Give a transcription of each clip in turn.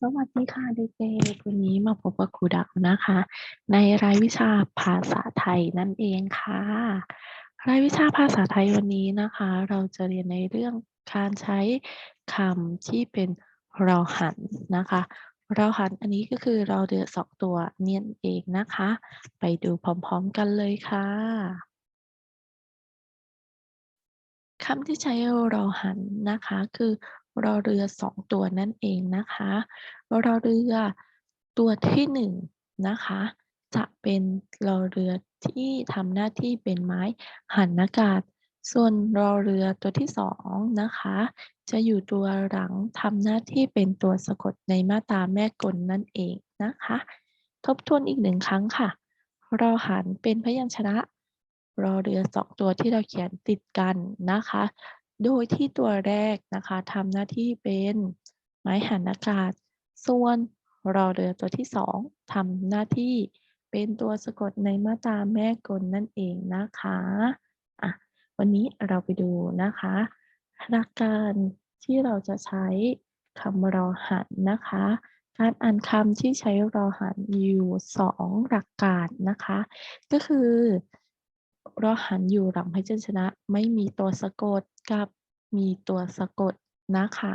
สวัสดีค่ะเด็กๆวันนี้มาพบกับครูดาวนะคะ ในรายวิชาภาษาไทยนั่นเองค่ะ รายวิชาภาษาไทยวันนี้นะคะ เราจะเรียนในเรื่องการใช้คำที่เป็นรอหันนะคะรอหันอันนี้ก็คือเราเดือสองตัวเนียนเองนะคะ ไปดูพร้อมๆกันเลยค่ะคำที่ใช้รอหันนะคะ คือ รอเรือสองตัวนั่นเองนะคะรอเรือตัวที่หนึ่งนะคะ จะเป็นรอเรือที่ทำหน้าที่เป็นไม้หันอากาศ ส่วนรอเรือตัวที่สองนะคะ จะอยู่ตัวหลังทำหน้าที่เป็นตัวสะกดในมาตราแม่กลนั่นเองนะคะ ทบทวนอีกหนึ่งครั้งค่ะรอหันเป็นพยัญชนะรอเรือสองตัวที่เราเขียนติดกันนะคะ โดยที่ตัวแรกนะคะทำหน้าที่เป็นไม้หันอากาศ ส่วนรอเรือตัวที่สองทำหน้าที่เป็นตัวสะกดในมาตราแม่กลนั่นเองนะคะอะวันนี้เราไปดูนะคะหลักการที่เราจะใช้คำรอหันนะคะ การอ่านคำที่ใช้รอหันอยู่สองหลักการนะคะ ก็คือ รอหันอยู่หลังพยัญชนะ ไม่มีตัวสะกดกับมีตัวสะกดนะคะ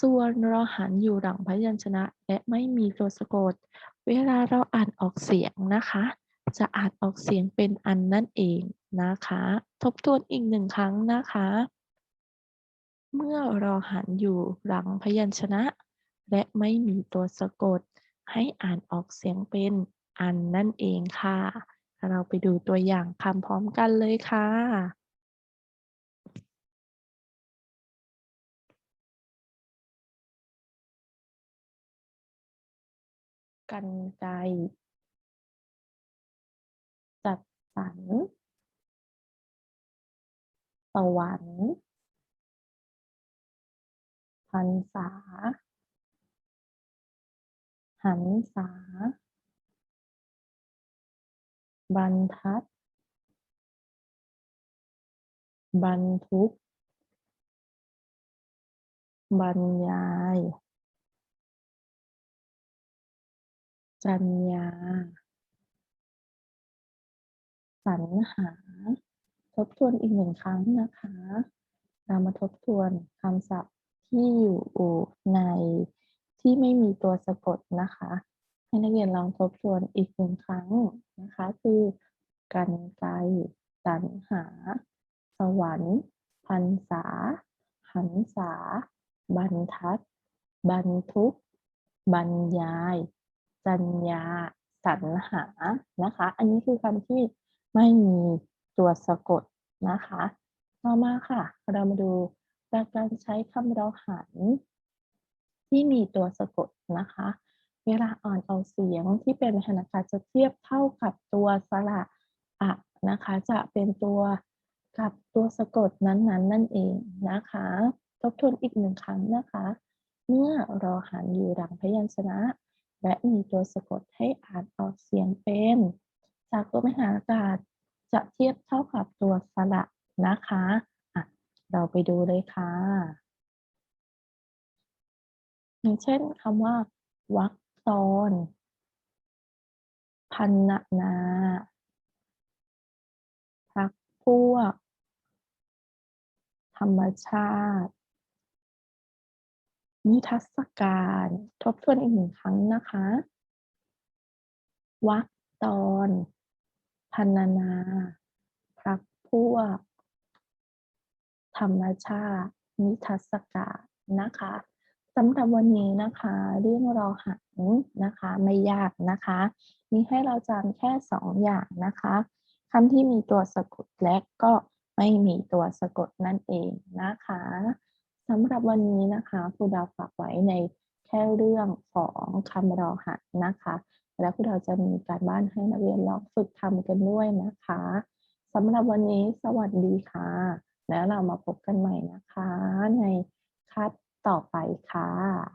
ส่วนรอหันอยู่หลังพยัญชนะ และไม่มีตัวสะกด เวลาเราอ่านออกเสียงนะคะ จะอ่านออกเสียงเป็นอันนั่นเองนะคะ ทบทวนอีกหนึ่งครั้งนะคะ เมื่อรอหันอยู่หลังพยัญชนะ และไม่มีตัวสะกด ให้อ่านออกเสียงเป็นอันนั่นเองค่ะ เราไปดูตัวอย่างคำพร้อมกันเลยค่ะ กันไกจัดสรรสวรรค์พันษา หันษา บรรทัด บรรทุก บรรยาย จัญญา สรรหา ทบทวนอีกหนึ่งครั้งนะคะ เรามาทบทวนคำศัพท์ที่อยู่ในที่ไม่มีตัวสะกดนะคะ ให้นักเรียนลองทบทวนอีกหนึ่งครั้ง นะคะคือกันไกสรรหา สวรรค์พันษา หันษา บรรทัด บรรทุก บรรยาย จัญญาสรรหานะคะ อันนี้คือคำที่ไม่มีตัวสะกดนะคะ ต่อมาค่ะ เรามาดูจาการใช้คำเราหัน ที่มีตัวสะกดนะคะ เวลาอ่านออกเสียงที่เป็นพนักงานจะเทียบเท่ากับตัวสระอะนะคะ จะเป็นตัวกับตัวสะกดนั้นๆนั่นเองนะคะ ทบทวนอีกหนึ่งครั้งนะคะ เมื่อรอหันอยู่หลังพยัญชนะ และมีตัวสะกดให้อ่านออกเสียงเป็น จากตัวมหาอากาศจะเทียบเท่ากับตัวสระนะคะะเราไปดูเลยค่ะอย่างเช่นคำว่าวัก ตอนพันนานาพักพวก ธรรมชาติ นิทรรศการ ทบทวนอีกหนึ่งครั้งนะคะ วักตอน พันนานาพักพวก ธรรมชาติ นิทรรศการนะคะ สำหรับวันนี้นะคะ เรื่องรอหันนะคะ ไม่ยากนะคะ มีให้เราจำแค่สองอย่างนะคะคำที่มีตัวสะกดและก็ไม่มีตัวสะกดนั่นเองนะคะสำหรับวันนี้นะคะครูดาวฝากไว้ในแค่เรื่องของคำรอหันนะคะ แล้วครูดาวจะมีการบ้านให้นักเรียนลองฝึกทำกันด้วยนะคะสำหรับวันนี้สวัสดีค่ะ แล้วเรามาพบกันใหม่นะคะ ค่ะ